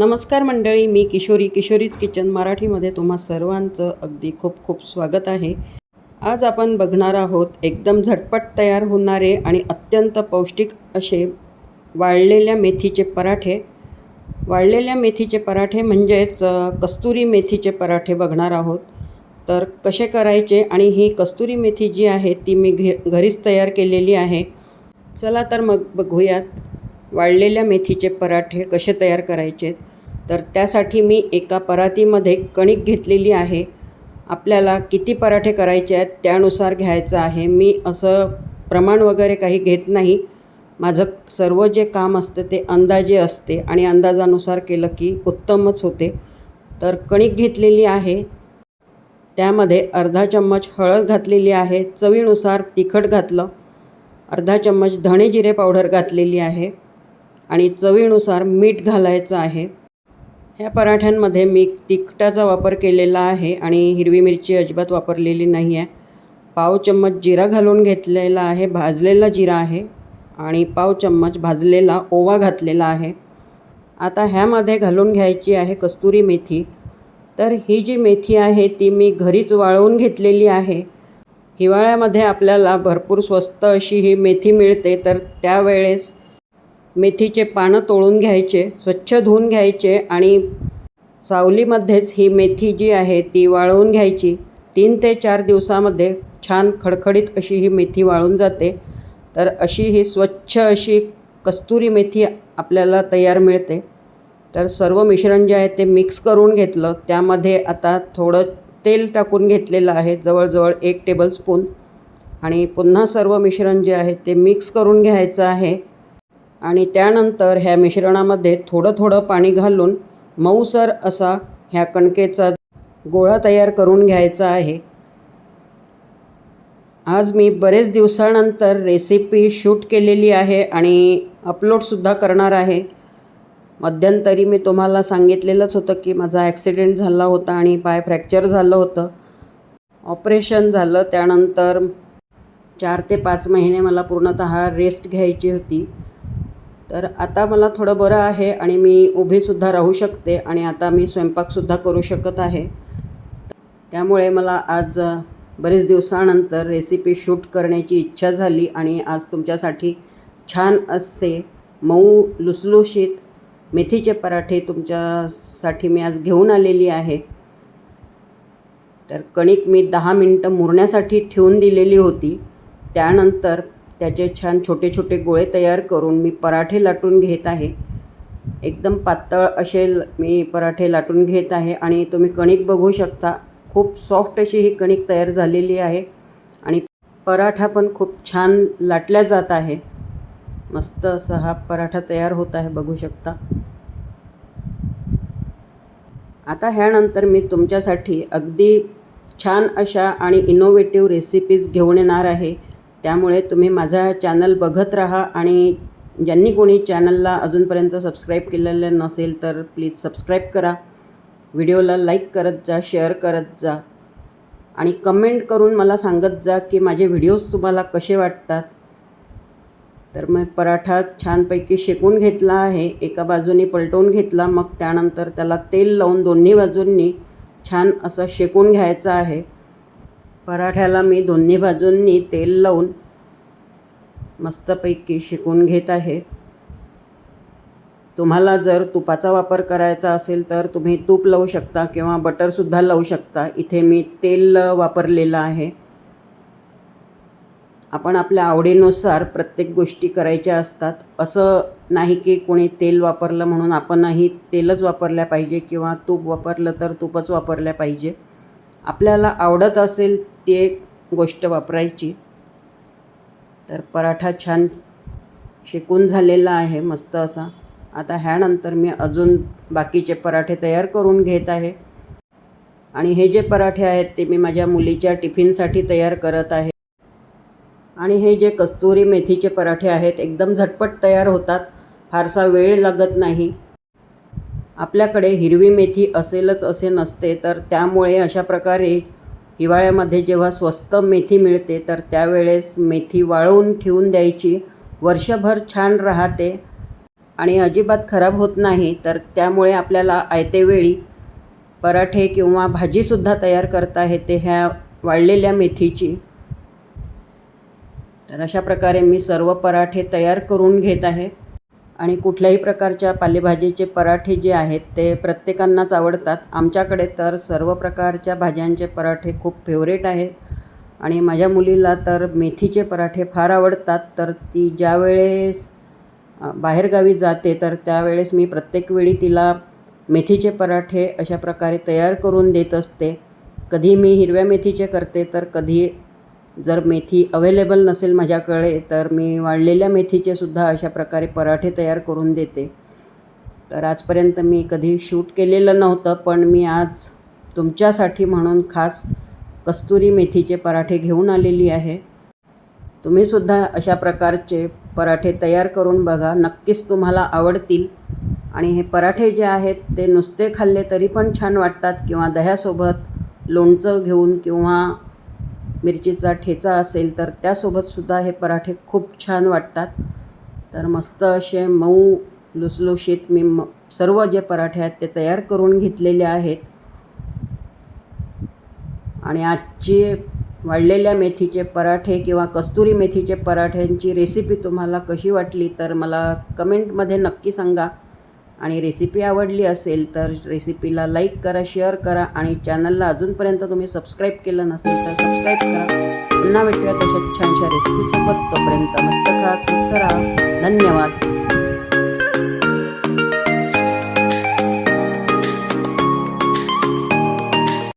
नमस्कार मंडळी मी किशोरी किशोरीज किचन मराठीमध्ये तुम्हा सर्वांचं अगदी खूप खूप स्वागत आहे. आज आपण बघणार आहोत एकदम झटपट तयार होणारे आणि अत्यंत पौष्टिक असे वाळलेल्या मेथीचे पराठे. वाळलेल्या मेथीचे पराठे म्हणजेच कस्तुरी मेथीचे पराठे बघणार आहोत. तर कसे करायचे आणि ही कस्तुरी मेथी जी आहे ती मी घे घरीच तयार केलेली आहे. चला तर मग बघूयात वाळलेल्या मेथीचे पराठे कसे तयार करायचे तर त्यासाठी मी एका परातीमध्ये कणिक घेतलेली आहे. आपल्याला किती पराठे करायचे आहेत त्यानुसार घ्यायचं आहे. मी असं प्रमाण वगैरे काही घेत नाही. माझं सर्व जे काम असतं ते अंदाजे असते आणि अंदाजानुसार केलं की उत्तमच होते. तर कणिक घेतलेली आहे. त्यामध्ये अर्धा चम्मच हळद घातलेली आहे. चवीनुसार तिखट घातलं. अर्धा चम्मच धणे जिरे पावडर घातलेली आहे. आणि चवीनुसार मीठ घालायचं आहे. ह्या पराठ्यांमध्ये मी तिखटाचा वापर केलेला आहे आणि हिरवी मिरची अजिबात वापरलेली नाही आहे. पाव चम्मच जिरा घालून घेतलेला आहे भाजलेला जिरा आहे आणि पाव चम्मच भाजलेला ओवा घातलेला आहे. आता ह्यामध्ये घालून घ्यायची आहे कस्तुरी मेथी. तर ही जी मेथी आहे ती मी घरीच वाळवून घेतलेली आहे. हिवाळ्यामध्ये आपल्याला भरपूर स्वस्त अशी ही मेथी मिळते तर त्यावेळेस मेथीचे पानं तोळून घ्यायचे स्वच्छ धुवून घ्यायचे आणि सावलीमध्येच ही मेथी जी आहे ती वाळवून घ्यायची. तीन ते चार दिवसामध्ये छान खडखडीत अशी ही मेथी वाळून जाते. तर अशी ही स्वच्छ अशी कस्तुरी मेथी आपल्याला तयार मिळते. तर सर्व मिश्रण जे आहे ते मिक्स करून घेतलं. त्यामध्ये आता थोडं तेल टाकून घेतलेलं आहे जवळजवळ एक टेबलस्पून आणि पुन्हा सर्व मिश्रण जे आहे ते मिक्स करून घ्यायचं आहे. आणि त्यानंतर ह्या मिश्रणामध्ये थोडं थोडं पाणी घालून मऊसर असा ह्या कणकेचा गोळा तयार करून घ्यायचा आहे. आज मी बरेच दिवसानंतर रेसिपी शूट केलेली आहे आणि अपलोडसुद्धा करणार आहे. मध्यंतरी मी तुम्हाला सांगितलेलंच होतं की माझा ॲक्सिडेंट झाला होता आणि पाय फ्रॅक्चर झालं होतं. ऑपरेशन झालं त्यानंतर चार ते पाच महिने मला पूर्णतः रेस्ट घ्यायची होती. तर आता मला थोडं बरं आहे आणि मी उभीसुद्धा राहू शकते आणि आता मी स्वयंपाकसुद्धा करू शकत आहे. त्यामुळे मला आज बरेच दिवसानंतर रेसिपी शूट करण्याची इच्छा झाली आणि आज तुमच्यासाठी छान असे मऊ लुसलुशीत मेथीचे पराठे तुमच्यासाठी मी आज घेऊन आलेली आहे. तर कणिक मी दहा मिनटं मुरण्यासाठी ठेवून दिलेली होती. त्यानंतर त्याचे छान छोटे छोटे गोळे तयार करून मी पराठे लाटून घेत आहे. एकदम पातळ असे ल- मी पराठे लाटून घेत आहे आणि तुम्ही कणिक बघू शकता. खूप सॉफ्ट अशी ही कणिक तयार झालेली आहे आणि पराठा पण खूप छान लाटल्या जात आहे. मस्त असा हा पराठा तयार होत आहे बघू शकता. आता ह्यानंतर मी तुमच्यासाठी अगदी छान अशा आणि इनोव्हेटिव्ह रेसिपीज घेऊन येणार आहे. त्यामुळे तुम्ही माझा चॅनल बघत राहा आणि ज्यांनी कोणी चॅनलला अजूनपर्यंत सबस्क्राईब केलेलं नसेल तर प्लीज सबस्क्राईब करा. व्हिडिओला लाईक करत जा शेअर करत जा. आणि कमेंट करून मला सांगत जा की माझे व्हिडिओज तुम्हाला कसे वाटतात. तर मग पराठा छानपैकी शेकून घेतला आहे एका बाजूनी पलटवून घेतला मग त्यानंतर त्याला तेल लावून दोन्ही बाजूंनी छान असं शेकून घ्यायचं आहे. पराठ्याला मी दोन्ही बाजूंनी तेल लावून मस्तपैकी शिकून घेत आहे. तुम्हाला जर तुपाचा वापर करायचा असेल तर तुम्ही तूप लावू शकता किंवा बटरसुद्धा लावू शकता. इथे मी तेल वापरलेलं आहे. आपण आपल्या आवडीनुसार प्रत्येक गोष्टी करायच्या असतात. असं नाही की कोणी तेल वापरलं म्हणून आपणही तेलच वापरल्या पाहिजे किंवा तूप वापरलं तर तूपच वापरल्या पाहिजे. आपल्याला आवडत असेल ती एक गोष्ट वापरायची. तर पराठा छान शिकून झालेला आहे मस्त असा. आता ह्यानंतर मी अजून बाकीचे पराठे तयार करून घेत आहे. आणि हे जे पराठे आहेत ते मी माझ्या मुलीच्या टिफिनसाठी तयार करत आहे. आणि हे जे कस्तुरी मेथीचे पराठे आहेत एकदम झटपट तयार होतात. फारसा वेळ लागत नाही. आपल्याकडे हिरवी मेथी असेलच असे नसते तर त्यामुळे अशा प्रकारे हिवाळ्यामध्ये जेव्हा स्वस्त मेथी मिळते तर त्यावेळेस मेथी वाळवून ठेवून द्यायची. वर्षभर छान राहते आणि अजिबात खराब होत नाही तर त्यामुळे आपल्याला आयतेवेळी पराठे किंवा भाजीसुद्धा तयार करता येते ह्या वाळलेल्या मेथीची. तर अशा प्रकारे मी सर्व पराठे तयार करून घेत आहे. आणि कुठल्याही प्रकारच्या पालेभाजीचे पराठे जे आहेत ते प्रत्येकांनाच आवडतात. आमच्याकडे तर सर्व प्रकारच्या भाज्यांचे पराठे खूप फेवरेट आहेत. आणि माझ्या मुलीला तर मेथीचे पराठे फार आवडतात. तर ती ज्यावेळेस बाहेरगावी जाते तर त्यावेळेस मी प्रत्येक वेळी तिला मेथीचे पराठे अशा प्रकारे तयार करून देत असते. कधी मी हिरव्या मेथीचे करते तर कधी जर मेथी अवेलेबल नसेल माझ्याकडे तर मी वाळलेल्या मेथीचे सुद्धा अशा प्रकारे पराठे तयार करून देते. तर आजपर्यंत मी कधी शूट केलेलं नव्हतं पण मी आज तुमच्यासाठी म्हणून खास कस्तुरी मेथीचे पराठे घेऊन आलेली आहे. तुम्हीसुद्धा अशा प्रकारचे पराठे तयार करून बघा नक्कीच तुम्हाला आवडतील. आणि हे पराठे जे आहेत ते नुसते खाल्ले तरी पण छान वाटतात किंवा दह्यासोबत लोणचं घेऊन किंवा मिरचीचा ठेचा असेल तर त्यासोबतसुद्धा हे पराठे खूप छान वाटतात. तर मस्त असे मऊ लुसलुशीत मी म सर्व जे पराठे आहेत ते तयार करून घेतलेले आहेत. आणि आजची वाढलेल्या मेथीचे पराठे किंवा कस्तुरी मेथीचे पराठ्यांची रेसिपी तुम्हाला कशी वाटली तर मला कमेंटमध्ये नक्की सांगा. आणि रेसिपी आवडली असेल तर रेसिपीला लाईक करा शेअर करा आणि चॅनलला अजूनपर्यंत तुम्ही सबस्क्राईब केलं नसेल तर सबस्क्राईब करा. पुन्हा भेटूया तशा छानशा रेसिपीसोबत तोपर्यंत मस्त खा स्वस्थ राहा. धन्यवाद.